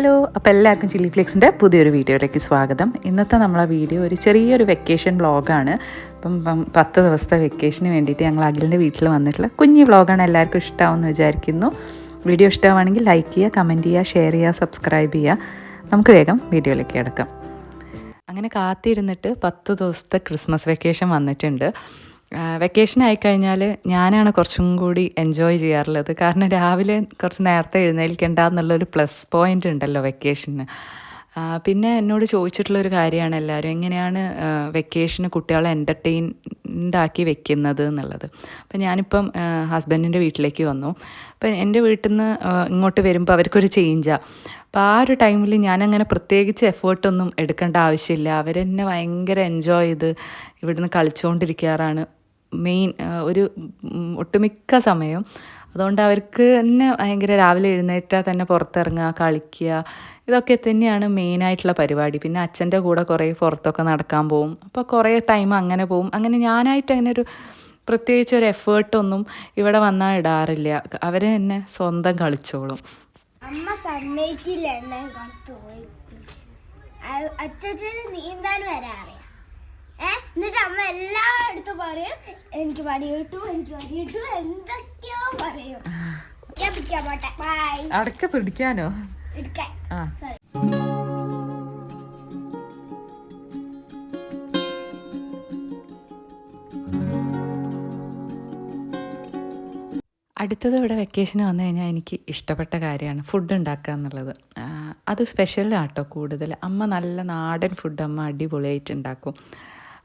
Hello അപ്പോൾ എല്ലാവർക്കും chilli ഫ്ലേക്സിന്റെ പുതിയൊരു വീഡിയോയിലേക്ക് സ്വാഗതം. ഇന്നത്തെ നമ്മളെ വീഡിയോ ഒരു ചെറിയൊരു വെക്കേഷൻ വ്ളോഗാണ് അപ്പം പത്ത് ദിവസത്തെ വെക്കേഷന് വേണ്ടിയിട്ട് ഞങ്ങൾ അഖിലിന്റെ വീട്ടിൽ വന്നിട്ടുള്ള കുഞ്ഞു വ്ളോഗാണ് എല്ലാവർക്കും ഇഷ്ടമാവുമെന്ന് വിചാരിക്കുന്നു. വീഡിയോ ഇഷ്ടമാണെങ്കിൽ ലൈക്ക് ചെയ്യുക കമന്റ് ചെയ്യുക ഷെയർ ചെയ്യുക സബ്സ്ക്രൈബ് ചെയ്യുക. നമുക്ക് വേഗം വീഡിയോയിലേക്ക് കിടക്കാം. അങ്ങനെ കാത്തിരുന്നിട്ട് പത്ത് ദിവസത്തെ ക്രിസ്മസ് വെക്കേഷൻ വന്നിട്ടുണ്ട്. വെക്കേഷൻ ആയിക്കഴിഞ്ഞാൽ ഞാനാണ് കുറച്ചും കൂടി എൻജോയ് ചെയ്യാറുള്ളത്. കാരണം രാവിലെ കുറച്ച് നേരത്തെ എഴുന്നേൽക്കേണ്ട എന്നുള്ളൊരു പ്ലസ് പോയിന്റ് ഉണ്ടല്ലോ വെക്കേഷന് പിന്നെ എന്നോട് ചോദിച്ചിട്ടുള്ളൊരു കാര്യമാണ് എല്ലാവരും. എങ്ങനെയാണ് വെക്കേഷന് കുട്ടികളെ എന്റർടൈൻ ഉണ്ടാക്കി വെക്കുന്നത് എന്നുള്ളത്. അപ്പം ഞാനിപ്പം ഹസ്ബൻഡിന്റെ വീട്ടിലേക്ക് വന്നു. അപ്പം എന്റെ വീട്ടിൽ നിന്ന് ഇങ്ങോട്ട് വരുമ്പോൾ അവർക്കൊരു ചേഞ്ചാണ് അപ്പോൾ ആ ഒരു ടൈമിൽ ഞാനങ്ങനെ പ്രത്യേകിച്ച് എഫേർട്ടൊന്നും എടുക്കേണ്ട ആവശ്യമില്ല. അവരെന്നെ ഭയങ്കര എൻജോയ് ചെയ്ത് ഇവിടുന്ന് കളിച്ചുകൊണ്ടിരിക്കാറാണ് മെയിൻ ഒരു ഒട്ടുമിക്ക സമയം. അതുകൊണ്ട് അവർക്ക് തന്നെ ഭയങ്കര രാവിലെ എഴുന്നേറ്റാൽ തന്നെ പുറത്തിറങ്ങുക കളിക്കുക ഇതൊക്കെ തന്നെയാണ് മെയിനായിട്ടുള്ള പരിപാടി. പിന്നെ അച്ഛന്റെ കൂടെ കുറേ പുറത്തൊക്കെ നടക്കാൻ പോവും. അപ്പോൾ കുറേ ടൈം അങ്ങനെ പോവും. അങ്ങനെ ഞാനായിട്ട് അങ്ങനെ ഒരു പ്രത്യേകിച്ച് ഒരു എഫേർട്ടൊന്നും ഇവിടെ വന്നാൽ ഇടാറില്ല. അവർ തന്നെ സ്വന്തം കളിച്ചോളും. അമ്മ സമ്മതിക്കില്ല എന്നെ പോയി. അച്ഛന് നീന്താൻ വരെ എന്നിട്ട് അമ്മ എല്ലായിടത്തും പറയും എനിക്ക് പണി കിട്ടും എനിക്ക് പണി കിട്ടും എന്തൊക്കെയോ പറയും. ഞാൻ പിടിക്കാൻ പോട്ടെ. ബൈ അടക്ക പിടിക്കാനോ? എടുക്കാൻ ആ. സോറി അടുത്തത് ഇവിടെ വെക്കേഷന് വന്നു കഴിഞ്ഞാൽ എനിക്ക് ഇഷ്ടപ്പെട്ട കാര്യമാണ് ഫുഡ് ഉണ്ടാക്കുക എന്നുള്ളത്. അത് സ്പെഷ്യലാട്ടോ കൂടുതൽ. അമ്മ നല്ല നാടൻ ഫുഡ് അമ്മ അടിപൊളിയായിട്ട് ഉണ്ടാക്കും.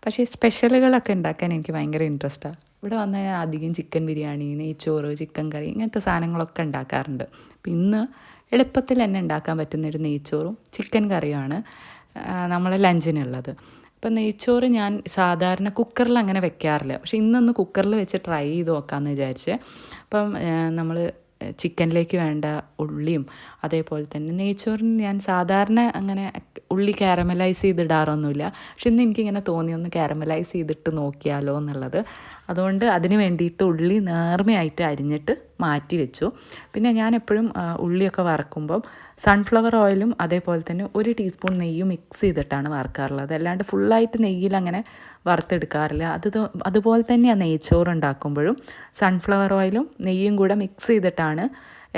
പക്ഷേ സ്പെഷ്യലുകളൊക്കെ ഉണ്ടാക്കാൻ എനിക്ക് ഭയങ്കര ഇൻട്രസ്റ്റാണ് ഇവിടെ വന്നു കഴിഞ്ഞാൽ അധികം ചിക്കൻ ബിരിയാണി നെയ്ച്ചോറ് ചിക്കൻ കറി ഇങ്ങനത്തെ സാധനങ്ങളൊക്കെ ഉണ്ടാക്കാറുണ്ട്. അപ്പം ഇന്ന് എളുപ്പത്തിൽ തന്നെ ഉണ്ടാക്കാൻ പറ്റുന്നൊരു നെയ്ച്ചോറും ചിക്കൻ കറിയുമാണ് നമ്മളെ ലഞ്ചിനുള്ളത്. അപ്പം നെയ്ച്ചോറ് ഞാൻ സാധാരണ കുക്കറിൽ അങ്ങനെ വെക്കാറില്ല. പക്ഷെ ഇന്നൊന്ന് കുക്കറിൽ വെച്ച് ട്രൈ ചെയ്ത് നോക്കാമെന്ന് വിചാരിച്ച്. അപ്പം നമ്മൾ ചിക്കനിലേക്ക് വേണ്ട ഉള്ളിയും അതേപോലെ തന്നെ നെയ്ച്ചോറിന് ഞാൻ സാധാരണ അങ്ങനെ ഉള്ളി കാരമലൈസ് ചെയ്തിടാറൊന്നുമില്ല. പക്ഷെ ഇന്ന് എനിക്കിങ്ങനെ തോന്നി ഒന്ന് കാരമലൈസ് ചെയ്തിട്ട് നോക്കിയാലോ എന്നുള്ളത്. അതുകൊണ്ട് അതിന് വേണ്ടിയിട്ട് ഉള്ളി നേർമയായിട്ട് അരിഞ്ഞിട്ട് മാറ്റി വെച്ചു. പിന്നെ ഞാൻ എപ്പോഴും ഉള്ളിയൊക്കെ വറക്കുമ്പം സൺഫ്ലവർ ഓയിലും അതേപോലെ തന്നെ ഒരു ടീസ്പൂൺ നെയ്യും മിക്സ് ചെയ്തിട്ടാണ് വറുക്കാറുള്ളത്. അല്ലാണ്ട് ഫുള്ളായിട്ട് നെയ്യിൽ അങ്ങനെ വറുത്തെടുക്കാറില്ല. അത് അതുപോലെ അതുപോലെ തന്നെയാണ് നെയ്ച്ചോറ് ഉണ്ടാക്കുമ്പോഴും സൺഫ്ലവർ ഓയിലും നെയ്യും കൂടെ മിക്സ് ചെയ്തിട്ടാണ്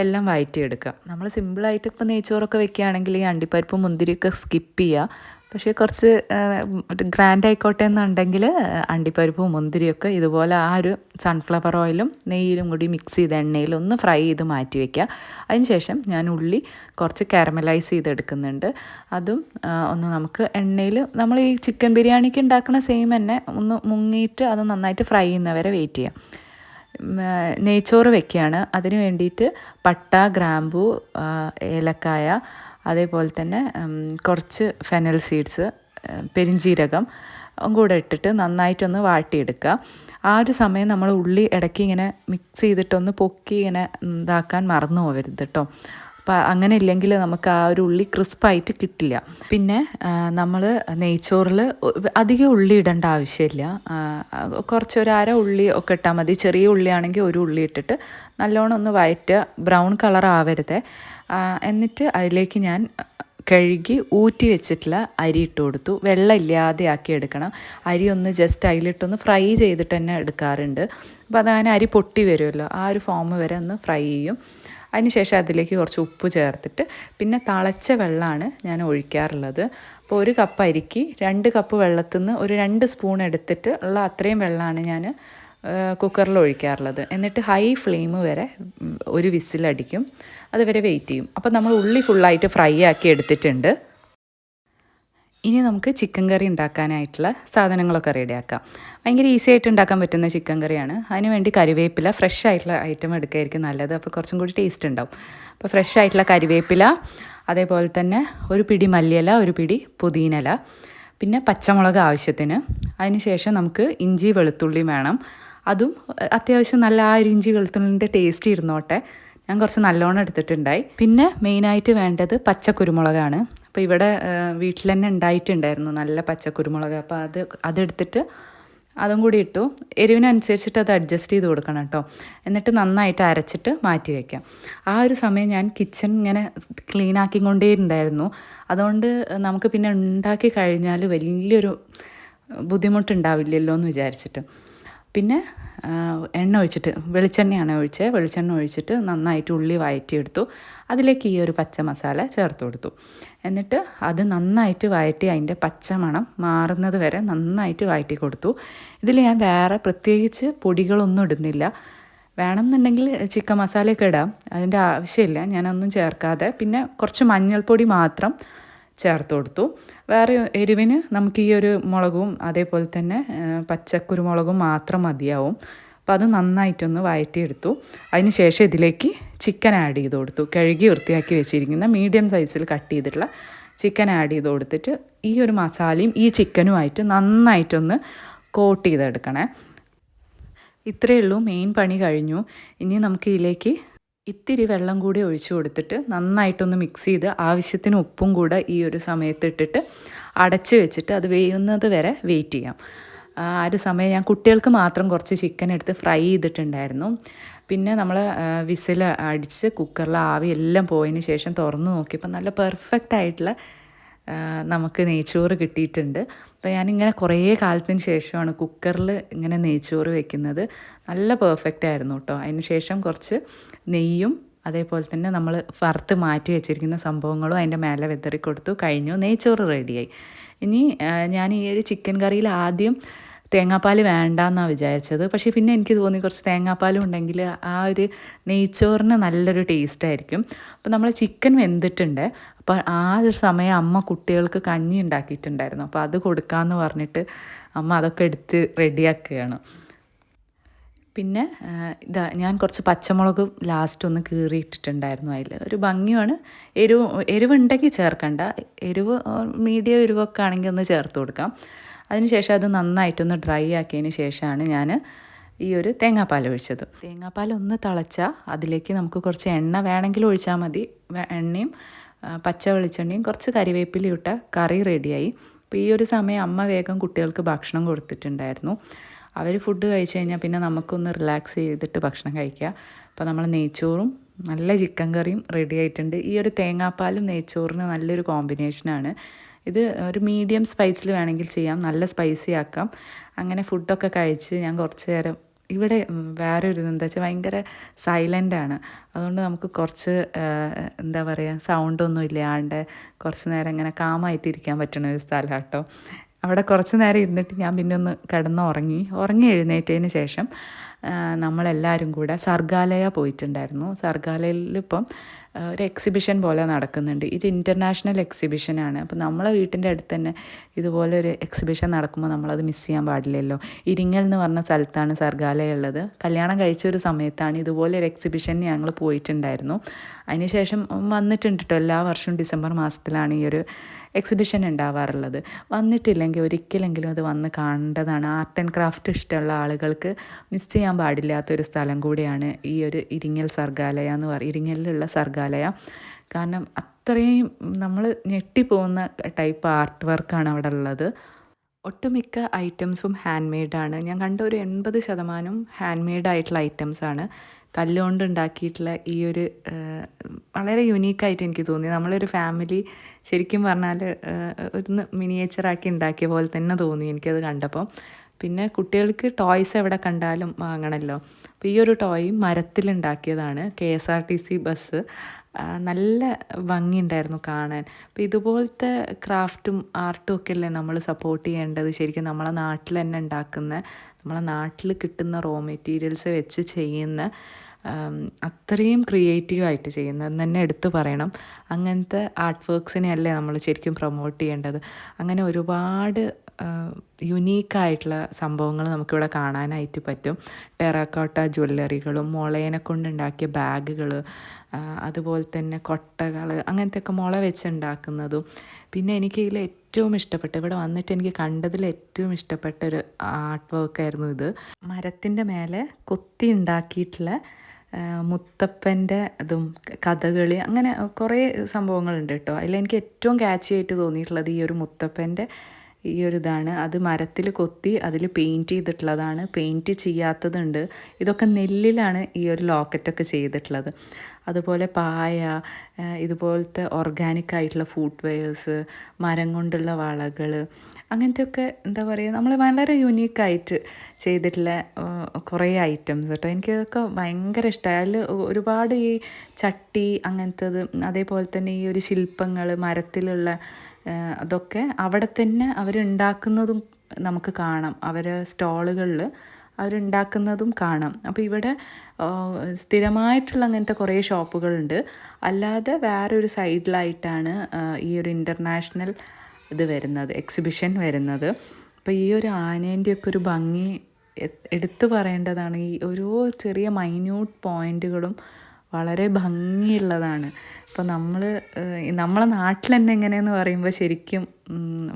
എല്ലാം വയറ്റിയെടുക്കുക. നമ്മൾ സിമ്പിളായിട്ട് ഇപ്പോൾ നെയ്ച്ചോറൊക്കെ വെക്കുകയാണെങ്കിൽ ഈ അണ്ടിപ്പരിപ്പ് മുന്തിരിയൊക്കെ സ്കിപ്പ് ചെയ്യുക. പക്ഷേ കുറച്ച് ഗ്രാൻഡ് ആയിക്കോട്ടെ എന്നുണ്ടെങ്കിൽ അണ്ടിപ്പരിപ്പും മുന്തിരിയൊക്കെ ഇതുപോലെ ആ ഒരു സൺഫ്ലവർ ഓയിലും നെയ്യിലും കൂടി മിക്സ് ചെയ്ത് എണ്ണയിൽ ഒന്ന് ഫ്രൈ ചെയ്ത് മാറ്റി വയ്ക്കുക അതിനുശേഷം ഞാൻ ഉള്ളി കുറച്ച് കാരമലൈസ് ചെയ്തെടുക്കുന്നുണ്ട്. അതും ഒന്ന് നമുക്ക് എണ്ണയിൽ നമ്മൾ ഈ ചിക്കൻ ബിരിയാണിക്ക് ഉണ്ടാക്കുന്ന സെയിം തന്നെ ഒന്ന് മുങ്ങിയിട്ട് അത് നന്നായിട്ട് ഫ്രൈ ചെയ്യുന്നവരെ വെയിറ്റ് ചെയ്യാം. നെയ്ച്ചോറ് വെക്കുകയാണ്. അതിന് വേണ്ടിയിട്ട് പട്ട ഗ്രാമ്പു ഏലക്കായ അതേപോലെ തന്നെ കുറച്ച് ഫെനൽ സീഡ്സ് പെരിഞ്ജീരകം കൂടെ ഇട്ടിട്ട് നന്നായിട്ടൊന്ന് വാട്ടിയെടുക്കുക. ആ ഒരു സമയം നമ്മൾ ഉള്ളി ഇടയ്ക്ക് ഇങ്ങനെ മിക്സ് ചെയ്തിട്ടൊന്ന് പൊക്കി ഇങ്ങനെ ഇതാക്കാൻ മറന്നു പോകരുത് കേട്ടോ അപ്പം അങ്ങനെ ഇല്ലെങ്കിൽ നമുക്ക് ആ ഒരു ഉള്ളി ക്രിസ്പായിട്ട് കിട്ടില്ല. പിന്നെ നമ്മൾ നെയ്ച്ചോറിൽ അധികം ഉള്ളി ഇടേണ്ട ആവശ്യമില്ല. കുറച്ച് ഒരു അര ഉള്ളി ഒക്കെ ഇട്ടാൽ മതി. ചെറിയ ഉള്ളിയാണെങ്കിൽ ഒരു ഉള്ളി ഇട്ടിട്ട് നല്ലോണം ഒന്ന് വയറ്റുക. ബ്രൗൺ കളർ ആവരുത്. എന്നിട്ട് അതിലേക്ക് ഞാൻ കഴുകി ഊറ്റി വെച്ചിട്ടുള്ള അരി ഇട്ട് കൊടുത്തു. വെള്ളം ഇല്ലാതെ ആക്കി എടുക്കണം. അരി ഒന്ന് ജസ്റ്റ് അതിലിട്ടൊന്ന് ഫ്രൈ ചെയ്തിട്ട് തന്നെ എടുക്കാറുണ്ട്. അപ്പോൾ അതങ്ങനെ അരി പൊട്ടി വരുമല്ലോ. ആ ഒരു ഫോം വരെ ഒന്ന് ഫ്രൈ ചെയ്യും. അതിനുശേഷം അതിലേക്ക് കുറച്ച് ഉപ്പ് ചേർത്തിട്ട് പിന്നെ തിളച്ച വെള്ളമാണ് ഞാൻ ഒഴിക്കാറുള്ളത്. അപ്പോൾ ഒരു കപ്പ് അരിക്ക് രണ്ട് കപ്പ് വെള്ളത്തിൽ നിന്ന് ഒരു രണ്ട് സ്പൂൺ എടുത്തിട്ട് ഉള്ള അത്രയും വെള്ളമാണ് ഞാൻ കുക്കറിൽ ഒഴിക്കാറുള്ളത്. എന്നിട്ട് ഹൈ ഫ്ലെയിം വരെ ഒരു വിസിലടിക്കും. അതുവരെ വെയിറ്റ് ചെയ്യും. അപ്പോൾ നമ്മൾ ഉള്ളി ഫുള്ളായിട്ട് ഫ്രൈ ആക്കി എടുത്തിട്ടുണ്ട്. ഇനി നമുക്ക് ചിക്കൻ കറി ഉണ്ടാക്കാനായിട്ടുള്ള സാധനങ്ങളൊക്കെ റെഡിയാക്കാം ഭയങ്കര ഈസി ആയിട്ട് ഉണ്ടാക്കാൻ പറ്റുന്ന ചിക്കൻ കറിയാണ് അതിനുവേണ്ടി കറിവേപ്പില ഫ്രഷ് ആയിട്ടുള്ള ഐറ്റം എടുക്കുകയായിരിക്കും നല്ലത്. അപ്പോൾ കുറച്ചും കൂടി ടേസ്റ്റ് ഉണ്ടാവും. അപ്പോൾ ഫ്രഷ് ആയിട്ടുള്ള കരിവേപ്പില അതേപോലെ തന്നെ ഒരു പിടി മല്ലിയില ഒരു പിടി പുതിനല പിന്നെ പച്ചമുളക് ആവശ്യത്തിന്. അതിന് ശേഷം നമുക്ക് ഇഞ്ചി വെളുത്തുള്ളി വേണം. അതും അത്യാവശ്യം നല്ല ആ ഒരു ഇഞ്ചി വെളുത്തുള്ളിന്റെ ടേസ്റ്റ് ഇരുന്നോട്ടെ. ഞാൻ കുറച്ച് നല്ലോണം എടുത്തിട്ടുണ്ടായി. പിന്നെ മെയിനായിട്ട് വേണ്ടത് പച്ചക്കുരുമുളകാണ്. അപ്പോൾ ഇവിടെ വീട്ടിൽ തന്നെ ഉണ്ടായിട്ടുണ്ടായിരുന്നു നല്ല പച്ചക്കുരുമുളക്. അപ്പോൾ അത് അതെടുത്തിട്ട് അതും കൂടി ഇട്ടു. എരിവിനനുസരിച്ചിട്ട് അത് അഡ്ജസ്റ്റ് ചെയ്ത് കൊടുക്കണം കേട്ടോ. എന്നിട്ട് നന്നായിട്ട് അരച്ചിട്ട് മാറ്റി വയ്ക്കാം ആ ഒരു സമയം ഞാൻ കിച്ചൺ ഇങ്ങനെ ക്ലീൻ ആക്കിക്കൊണ്ടേ ഉണ്ടായിരുന്നു. അതുകൊണ്ട് നമുക്ക് പിന്നെ ഉണ്ടാക്കി കഴിഞ്ഞാൽ വലിയൊരു ബുദ്ധിമുട്ടുണ്ടാവില്ലല്ലോ എന്ന് വിചാരിച്ചിട്ട്. പിന്നെ എണ്ണ ഒഴിച്ചിട്ട് വെളിച്ചെണ്ണയാണ് ഒഴിച്ചത് വെളിച്ചെണ്ണ ഒഴിച്ചിട്ട് നന്നായിട്ട് ഉള്ളി വഴറ്റിയെടുത്തു അതിലേക്ക് ഈ ഒരു പച്ച മസാല ചേർത്ത് കൊടുത്തു. എന്നിട്ട് അത് നന്നായിട്ട് വഴറ്റി അതിന്റെ പച്ചമണം മാറുന്നത് വരെ നന്നായിട്ട് വഴറ്റി കൊടുത്തു. ഇതിൽ ഞാൻ വേറെ പ്രത്യേകിച്ച് പൊടികളൊന്നും ഇടുന്നില്ല. വേണമെന്നുണ്ടെങ്കിൽ ചിക്കൻ മസാലയൊക്കെ ഇടാം. അതിന്റെ ആവശ്യമില്ല. ഞാനൊന്നും ചേർക്കാതെ. പിന്നെ കുറച്ച് മഞ്ഞൾപ്പൊടി മാത്രം ചേർത്ത് കൊടുത്തു. വേറെ എരിവിന് നമുക്ക് ഈ ഒരു മുളകും അതേപോലെ തന്നെ പച്ചക്കുരുമുളകും മാത്രം മതിയാവും. അപ്പോൾ അത് നന്നായിട്ടൊന്ന് വഴറ്റിയെടുത്തു അതിന് ശേഷം ഇതിലേക്ക് ചിക്കൻ ആഡ് ചെയ്ത് കൊടുത്തു. കഴുകി വൃത്തിയാക്കി വെച്ചിരിക്കുന്ന മീഡിയം സൈസിൽ കട്ട് ചെയ്തിട്ടുള്ള ചിക്കൻ ആഡ് ചെയ്ത് കൊടുത്തിട്ട് ഈ ഒരു മസാലയും ഈ ചിക്കനുമായിട്ട് നന്നായിട്ടൊന്ന് കോട്ട് ചെയ്തെടുക്കണേ. ഇത്രയേ ഉള്ളൂ. മെയിൻ പണി കഴിഞ്ഞു. ഇനി നമുക്ക് ഇതിലേക്ക് ഇത്തിരി വെള്ളം കൂടി ഒഴിച്ചു കൊടുത്തിട്ട് നന്നായിട്ടൊന്ന് മിക്സ് ചെയ്ത് ആവശ്യത്തിന് ഉപ്പും കൂടെ ഈ ഒരു സമയത്ത് ഇട്ടിട്ട് അടച്ച് വെച്ചിട്ട് അത് വേയുന്നത് വരെ വെയിറ്റ് ചെയ്യാം. ആ ഒരു സമയം ഞാൻ കുട്ടികൾക്ക് മാത്രം കുറച്ച് ചിക്കൻ എടുത്ത് ഫ്രൈ ചെയ്തിട്ടുണ്ടായിരുന്നു. പിന്നെ നമ്മൾ വിസിൽ അടിച്ച് കുക്കറിൽ ആവി എല്ലാം പോയതിന് ശേഷം തുറന്ന് നോക്കിയപ്പോൾ നല്ല പെർഫെക്റ്റ് ആയിട്ടുള്ള നമുക്ക് നെയ്ച്ചോറ് കിട്ടിയിട്ടുണ്ട്. അപ്പോൾ ഞാനിങ്ങനെ കുറേ കാലത്തിന് ശേഷമാണ് കുക്കറിൽ ഇങ്ങനെ നെയ്ച്ചോറ് വെക്കുന്നത്. നല്ല പെർഫെക്റ്റ് ആയിരുന്നു കേട്ടോ അതിന് ശേഷം കുറച്ച് നെയ്യും അതേപോലെ തന്നെ നമ്മൾ വറുത്ത് മാറ്റി വെച്ചിരിക്കുന്ന സംഭവങ്ങളും അതിന്റെ മേലെ വിതറി കൊടുത്തു കഴിഞ്ഞു. നെയ്ച്ചോറ് റെഡിയായി ഇനി ഞാൻ ഈ ഒരു ചിക്കൻ കറിയിൽ ആദ്യം തേങ്ങാപ്പാൽ വേണ്ടെന്നാണ് വിചാരിച്ചത്. പക്ഷേ പിന്നെ എനിക്ക് തോന്നി കുറച്ച് തേങ്ങാപ്പാലും ഉണ്ടെങ്കിൽ ആ ഒരു നെയ്ച്ചോറിന് നല്ലൊരു ടേസ്റ്റായിരിക്കും അപ്പോൾ നമ്മൾ ചിക്കൻ വെന്തിട്ടുണ്ട്. അപ്പോൾ ആ ഒരു സമയം അമ്മ കുട്ടികൾക്ക് കഞ്ഞി ഉണ്ടാക്കിയിട്ടുണ്ടായിരുന്നു. അപ്പോൾ അത് കൊടുക്കാമെന്ന് പറഞ്ഞിട്ട് അമ്മ അതൊക്കെ എടുത്ത് റെഡിയാക്കുകയാണ് പിന്നെ ഇതാ ഞാൻ കുറച്ച് പച്ചമുളക് ലാസ്റ്റ് ഒന്ന് കീറിയിട്ടിട്ടുണ്ടായിരുന്നു അതിൽ ഒരു ഭംഗിയാണ്. എരിവ് എരിവുണ്ടെങ്കിൽ ചേർക്കണ്ട. എരിവ് മീഡിയം എരിവൊക്കെ ആണെങ്കിൽ ഒന്ന് ചേർത്ത് കൊടുക്കാം. അതിനുശേഷം അത് നന്നായിട്ടൊന്ന് ഡ്രൈ ആക്കിയതിന് ശേഷമാണ് ഞാൻ ഈ ഒരു തേങ്ങാപ്പാൽ ഒഴിച്ചത്. തേങ്ങാപ്പാൽ ഒന്ന് തിളച്ചാൽ അതിലേക്ക് നമുക്ക് കുറച്ച് എണ്ണ വേണമെങ്കിൽ ഒഴിച്ചാൽ മതി. എണ്ണയും പച്ച വെളിച്ചെണ്ണയും കുറച്ച് കരിവേപ്പിലയും ഇട്ട കറി റെഡിയായി. അപ്പോൾ ഈ ഒരു സമയം അമ്മ വേഗം കുട്ടികൾക്ക് ഭക്ഷണം കൊടുത്തിട്ടുണ്ടായിരുന്നു. അവർ ഫുഡ് കഴിച്ച് കഴിഞ്ഞാൽ പിന്നെ നമുക്കൊന്ന് റിലാക്സ് ചെയ്തിട്ട് ഭക്ഷണം കഴിക്കുക. അപ്പോൾ നമ്മൾ നെയ്ച്ചോറും നല്ല ചിക്കൻ കറിയും റെഡി ആയിട്ടുണ്ട്. ഈ ഒരു തേങ്ങാപ്പാലും നെയ്ച്ചോറിന് നല്ലൊരു കോമ്പിനേഷനാണ് ഇത് ഒരു മീഡിയം സ്പൈസിൽ വേണമെങ്കിൽ ചെയ്യാം. നല്ല സ്പൈസി ആക്കാം. അങ്ങനെ ഫുഡൊക്കെ കഴിച്ച് ഞാൻ കുറച്ച് നേരം ഇവിടെ വേറെ ഒരു എന്താ വെച്ചാൽ ഭയങ്കര സൈലന്റ് ആണ്. അതുകൊണ്ട് നമുക്ക് കുറച്ച് എന്താ പറയുക സൗണ്ടൊന്നും ഇല്ലാണ്ട് കുറച്ച് നേരം ഇങ്ങനെ കാമായിട്ടിരിക്കാൻ പറ്റുന്ന ഒരു സ്ഥലം കേട്ടോ അവിടെ കുറച്ച് നേരം ഇരുന്നിട്ട് ഞാൻ പിന്നെ ഒന്ന് കിടന്നുറങ്ങി ഉറങ്ങി എഴുന്നേറ്റതിന് ശേഷം നമ്മളെല്ലാവരും കൂടെ സർഗാലയ പോയിട്ടുണ്ടായിരുന്നു. സർഗാലയിൽ ഇപ്പം ഒരു എക്സിബിഷൻ പോലെ നടക്കുന്നുണ്ട്. ഇത് ഇന്റർനാഷണൽ എക്സിബിഷനാണ് അപ്പോൾ നമ്മളെ വീട്ടിന്റെ അടുത്ത് തന്നെ ഇതുപോലെ ഒരു എക്സിബിഷൻ നടക്കുമ്പോൾ നമ്മളത് മിസ് ചെയ്യാൻ പാടില്ലല്ലോ. ഇരിങ്ങൽ എന്ന് പറഞ്ഞ സ്ഥലത്താണ് സർഗാലയ ഉള്ളത്. കല്യാണം കഴിച്ച ഒരു സമയത്താണ് ഇതുപോലെ ഒരു എക്സിബിഷന് ഞങ്ങൾ പോയിട്ടുണ്ടായിരുന്നു. അതിനുശേഷം വന്നിട്ടുണ്ട് കേട്ടോ എല്ലാ വർഷവും ഡിസംബർ മാസത്തിലാണ് ഈ ഒരു എക്സിബിഷൻ ഉണ്ടാവാറുള്ളത്. വന്നിട്ടില്ലെങ്കിൽ ഒരിക്കലെങ്കിലും അത് വന്ന് കാണേണ്ടതാണ് ആർട്ട് ആൻഡ് ക്രാഫ്റ്റ് ഇഷ്ടമുള്ള ആളുകൾക്ക് മിസ് ചെയ്യാൻ പാടില്ലാത്തൊരു സ്ഥലം കൂടിയാണ് ഈ ഒരു ഇരിങ്ങൽ സർഗാലയ എന്ന് പറയും ഇരിങ്ങലിലുള്ള സർഗാലയ. കാരണം അത്രയും നമ്മൾ ഞെട്ടിപ്പോകുന്ന ടൈപ്പ് ആർട്ട് വർക്കാണ് അവിടെ ഉള്ളത്. ഒട്ടുമിക്ക ഐറ്റംസും ഹാൻഡ് മെയ്ഡാണ് ഞാൻ കണ്ട ഒരു എൺപത് ശതമാനം ഹാൻഡ് മെയ്ഡായിട്ടുള്ള ഐറ്റംസാണ് കല്ലുകൊണ്ട് ഉണ്ടാക്കിയിട്ടുള്ള ഈ ഒരു വളരെ യുണീക്കായിട്ട് എനിക്ക് തോന്നി. നമ്മളൊരു ഫാമിലി ശരിക്കും പറഞ്ഞാൽ ഒന്ന് മിനിയേച്ചറാക്കി ഉണ്ടാക്കിയ പോലെ തന്നെ തോന്നി എനിക്കത് കണ്ടപ്പോൾ. പിന്നെ കുട്ടികൾക്ക് ടോയ്സ് എവിടെ കണ്ടാലും വാങ്ങണമല്ലോ അപ്പോൾ ഈ ഒരു toy മരത്തിലുണ്ടാക്കിയതാണ് K S R T C bus നല്ല ഭംഗിയുണ്ടായിരുന്നു കാണാൻ. അപ്പോൾ ഇതുപോലത്തെ ക്രാഫ്റ്റും ആർട്ടും ഒക്കെ അല്ലേ നമ്മൾ സപ്പോർട്ട് ചെയ്യേണ്ടത്? ശരിക്കും നമ്മളെ നാട്ടിൽ തന്നെ ഉണ്ടാക്കുന്ന നമ്മളെ നാട്ടിൽ കിട്ടുന്ന റോ മെറ്റീരിയൽസ് വെച്ച് ചെയ്യുന്ന അത്രയും ക്രിയേറ്റീവായിട്ട് ചെയ്യുന്നതെന്ന് തന്നെ എടുത്തു പറയണം. അങ്ങനത്തെ ആർട്ട് വർക്ക്സിനെ അല്ലേ നമ്മൾ ശരിക്കും പ്രൊമോട്ട് ചെയ്യേണ്ടത്? അങ്ങനെ ഒരുപാട് യുനീക്കായിട്ടുള്ള സംഭവങ്ങൾ നമുക്കിവിടെ കാണാനായിട്ട് പറ്റും. ടെറാക്കോട്ട ജ്വല്ലറികളും മുളയനെ കൊണ്ടുണ്ടാക്കിയ ബാഗുകൾ അതുപോലെ തന്നെ കൊട്ടകൾ അങ്ങനത്തെയൊക്കെ മുള വെച്ചുണ്ടാക്കുന്നതും പിന്നെ എനിക്ക് ഇതിൽ ഏറ്റവും ഇഷ്ടപ്പെട്ട ഇവിടെ വന്നിട്ട് എനിക്ക് കണ്ടതിൽ ഏറ്റവും ഇഷ്ടപ്പെട്ട ഒരു ആർട്ട് വർക്കായിരുന്നു ഇത്. മരത്തിന്റെ മേലെ കൊത്തി ഉണ്ടാക്കിയിട്ടുള്ള മുത്തപ്പന്റെ ഇതും കഥകളി അങ്ങനെ കുറേ സംഭവങ്ങളുണ്ട് കേട്ടോ. അതിൽ എനിക്ക് ഏറ്റവും ക്യാച്ചി ആയിട്ട് തോന്നിയിട്ടുള്ളത് ഈ ഒരു മുത്തപ്പന്റെ ഈ ഒരു ഇതാണ്. അത് മരത്തിൽ കൊത്തി അതിൽ പെയിന്റ് ചെയ്തിട്ടുള്ളതാണ്. പെയിന്റ് ചെയ്യാത്തതുണ്ട്. ഇതൊക്കെ നെല്ലിലാണ് ഈ ഒരു ലോക്കറ്റൊക്കെ ചെയ്തിട്ടുള്ളത്. അതുപോലെ പായ ഇതുപോലത്തെ ഓർഗാനിക് ആയിട്ടുള്ള ഫുഡ് വെയേഴ്സ് മരം കൊണ്ടുള്ള വളകൾ അങ്ങനത്തെയൊക്കെ എന്താ പറയുക നമ്മൾ വളരെ യുണീക്കായിട്ട് ചെയ്തിട്ടുള്ള കുറേ ഐറ്റംസ് കേട്ടോ. എനിക്കതൊക്കെ ഭയങ്കര ഇഷ്ടമായി അതിൽ ഒരുപാട് ഈ ചട്ടി അങ്ങനത്തത് അതേപോലെ തന്നെ ഈ ഒരു ശില്പങ്ങൾ മരത്തിലുള്ള അതൊക്കെ അവിടെ തന്നെ അവരുണ്ടാക്കുന്നതും നമുക്ക് കാണാം. അവരെ സ്റ്റോളുകളിൽ അവരുണ്ടാക്കുന്നതും കാണാം. അപ്പോൾ ഇവിടെ സ്ഥിരമായിട്ടുള്ള അങ്ങനത്തെ കുറേ ഷോപ്പുകളുണ്ട്. അല്ലാതെ വേറെ ഒരു സൈഡിലായിട്ടാണ് ഈ ഒരു ഇന്റർനാഷണൽ ഇത് വരുന്നത് എക്സിബിഷൻ വരുന്നത്. അപ്പോൾ ഈ ഒരു ആനേന്റെയൊക്കെ ഒരു ഭംഗി എടുത്തു പറയേണ്ടതാണ്. ഈ ഓരോ ചെറിയ മൈന്യൂട്ട് പോയിന്റുകളും വളരെ ഭംഗിയുള്ളതാണ്. അപ്പോൾ നമ്മൾ നമ്മളെ നാട്ടിൽ തന്നെ എങ്ങനെയെന്ന് പറയുമ്പോൾ ശരിക്കും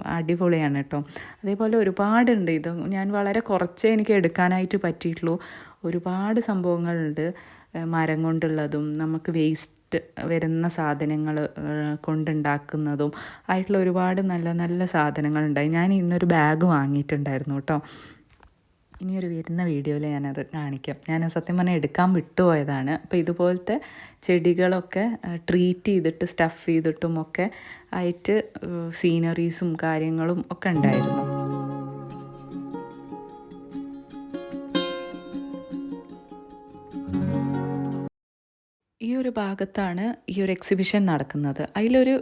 അടിപൊളിയാണ് കേട്ടോ. അതേപോലെ ഒരുപാടുണ്ട്. ഇത് ഞാൻ വളരെ കുറച്ചേ എനിക്ക് എടുക്കാനായിട്ട് പറ്റിയിട്ടുള്ളൂ. ഒരുപാട് സംഭവങ്ങളുണ്ട്. മരം കൊണ്ടുള്ളതും നമുക്ക് വേസ്റ്റ് വരുന്ന സാധനങ്ങൾ കൊണ്ടുണ്ടാക്കുന്നതും ആയിട്ടുള്ള ഒരുപാട് നല്ല നല്ല സാധനങ്ങളുണ്ടായി. ഞാൻ ഇന്നൊരു ബാഗ് വാങ്ങിയിട്ടുണ്ടായിരുന്നു കേട്ടോ. ഇനിയൊരു വരുന്ന വീഡിയോയിൽ ഞാനത് കാണിക്കാം. ഞാൻ സത്യം പറഞ്ഞാൽ എടുക്കാൻ വിട്ടുപോയതാണ്. അപ്പോൾ ഇതുപോലത്തെ ചെടികളൊക്കെ ട്രീറ്റ് ചെയ്തിട്ട് സ്റ്റഫ് ചെയ്തിട്ടും ഒക്കെ ആയിട്ട് സീനറീസും കാര്യങ്ങളും ഒക്കെ ഉണ്ടായിരുന്നു. ഈ ഒരു ഭാഗത്താണ് ഈ ഒരു എക്സിബിഷൻ നടക്കുന്നത്. അതിലൊരു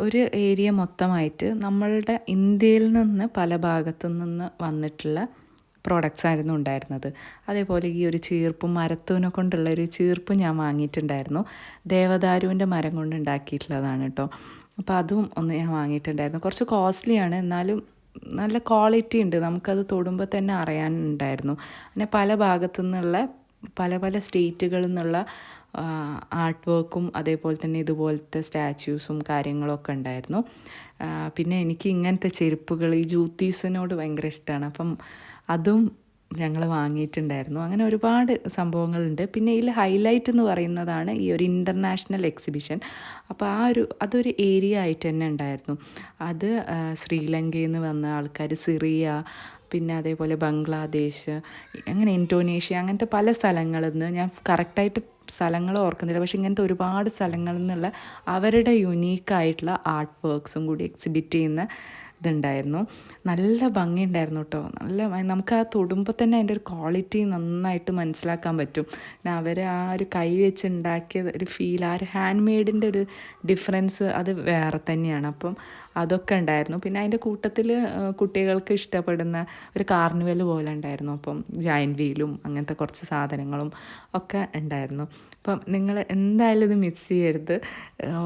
ഒരു ഏരിയ മൊത്തമായിട്ട് നമ്മളുടെ ഇന്ത്യയിൽ നിന്ന് പല ഭാഗത്തു നിന്ന് വന്നിട്ടുള്ള പ്രോഡക്റ്റ്സ് ആയിരുന്നു ഉണ്ടായിരുന്നത്. അതേപോലെ ഈ ഒരു ചീർപ്പും മരത്തൂനെ കൊണ്ടുള്ള ഒരു ചീർപ്പ് ഞാൻ വാങ്ങിയിട്ടുണ്ടായിരുന്നു. ദേവദാരുവിന്റെ മരം കൊണ്ട് ഉണ്ടാക്കിയിട്ടുള്ളതാണ് കേട്ടോ. അപ്പോൾ അതും ഒന്ന് ഞാൻ വാങ്ങിയിട്ടുണ്ടായിരുന്നു. കുറച്ച് കോസ്റ്റ്ലിയാണ് എന്നാലും നല്ല ക്വാളിറ്റി ഉണ്ട്. നമുക്കത് തൊടുമ്പോൾ തന്നെ അറിയാനുണ്ടായിരുന്നു അങ്ങനെ പല ഭാഗത്തു നിന്നുള്ള പല പല സ്റ്റേറ്റുകളിൽ നിന്നുള്ള ആർട്ട് വർക്കും അതേപോലെ തന്നെ ഇതുപോലത്തെ സ്റ്റാച്യൂസും കാര്യങ്ങളൊക്കെ ഉണ്ടായിരുന്നു. പിന്നെ എനിക്ക് ഇങ്ങനത്തെ ചെരുപ്പുകൾ ഈ ജൂത്തീസിനോട് ഭയങ്കര ഇഷ്ടമാണ്. അപ്പം അതും ഞങ്ങൾ വാങ്ങിയിട്ടുണ്ടായിരുന്നു. അങ്ങനെ ഒരുപാട് സംഭവങ്ങളുണ്ട്. പിന്നെ ഇതിൽ ഹൈലൈറ്റ് എന്ന് പറയുന്നതാണ് ഈ ഒരു ഇന്റർനാഷണൽ എക്സിബിഷൻ അപ്പോൾ ആ ഒരു അതൊരു ഏരിയ ആയിട്ട് തന്നെ ഉണ്ടായിരുന്നു. അത് ശ്രീലങ്കയിൽ നിന്ന് വന്ന ആൾക്കാർ സിറിയ പിന്നെ അതേപോലെ ബംഗ്ലാദേശ് അങ്ങനെ ഇൻഡോനേഷ്യ അങ്ങനത്തെ പല സ്ഥലങ്ങളിൽ നിന്ന് ഞാൻ കറക്റ്റായിട്ട് സ്ഥലങ്ങൾ ഓർക്കുന്നില്ല. പക്ഷെ ഇങ്ങനത്തെ ഒരുപാട് സ്ഥലങ്ങളിൽ നിന്നുള്ള അവരുടെ യുണീക്കായിട്ടുള്ള ആർട്ട് വർക്ക്സും കൂടി എക്സിബിറ്റ് ചെയ്യുന്ന ഇതുണ്ടായിരുന്നു. നല്ല ഭംഗിയുണ്ടായിരുന്നു കേട്ടോ നല്ല നമുക്ക് ആ തൊടുമ്പോൾ തന്നെ അതിന്റെ ഒരു ക്വാളിറ്റി നന്നായിട്ട് മനസ്സിലാക്കാൻ പറ്റും. അവർ ആ ഒരു കൈ വെച്ച് ഉണ്ടാക്കിയ ഒരു ഫീൽ ആ ഒരു ഹാൻഡ് മെയ്ഡിന്റെ ഒരു ഡിഫറൻസ് അത് വേറെ തന്നെയാണ്. അപ്പം അതൊക്കെ ഉണ്ടായിരുന്നു. പിന്നെ അതിന്റെ കൂട്ടത്തിൽ കുട്ടികൾക്ക് ഇഷ്ടപ്പെടുന്ന ഒരു കാർണിവൽ പോലെ ഉണ്ടായിരുന്നു. അപ്പം ജയൻ വീലും അങ്ങനത്തെ കുറച്ച് സാധനങ്ങളും ഒക്കെ ഉണ്ടായിരുന്നു. അപ്പം നിങ്ങൾ എന്തായാലും ഇത് മിസ് ചെയ്യരുത്.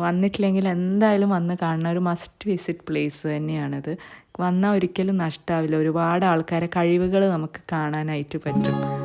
വന്നിട്ടില്ലെങ്കിൽ എന്തായാലും വന്ന് കാണുന്ന ഒരു മസ്റ്റ് വിസിറ്റ് പ്ലേസ് തന്നെയാണിത്. വന്നാൽ ഒരിക്കലും നഷ്ടാവില്ല. ഒരുപാട് ആൾക്കാരെ കഴിവുകൾ നമുക്ക് കാണാനായിട്ട് പറ്റും.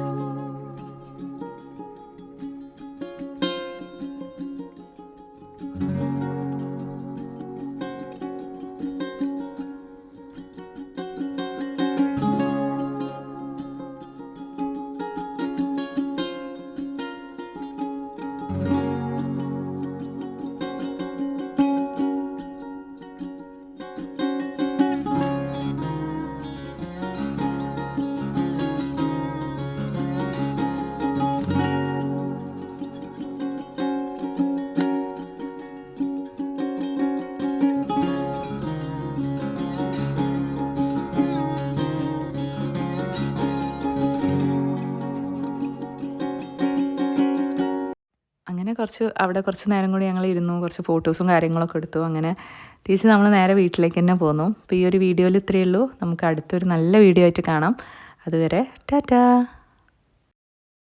കുറച്ച് അവിടെ കുറച്ച് നേരം കൂടി ഞങ്ങൾ ഇരുന്നു കുറച്ച് ഫോട്ടോസും കാര്യങ്ങളൊക്കെ എടുത്തു. അങ്ങനെ തിരിച്ച് നമ്മൾ നേരെ വീട്ടിലേക്ക് തന്നെ പോന്നു. അപ്പോൾ ഈ ഒരു വീഡിയോയിൽ ഇത്രയേ ഉള്ളൂ. നമുക്ക് അടുത്തൊരു നല്ല വീഡിയോ ആയിട്ട് കാണാം. അതുവരെ ടാറ്റാ.